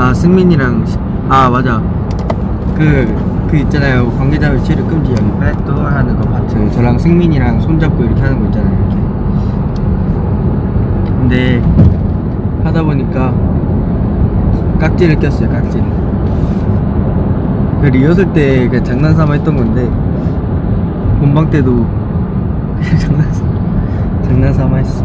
자 승민이랑 시- 아 맞아. 그, 그 있잖아요. 관계자 유치를 금지 여기 백도 하는 거 파트 저랑 승민이랑 손잡고 이렇게 하는 거 있잖아요 이렇게. 근데 하다 보니까 깍지를 꼈어요 깍지를. 그 리허설 때 그 장난삼아 했던 건데 본방 때도 그냥 장난삼아 장난삼아 했어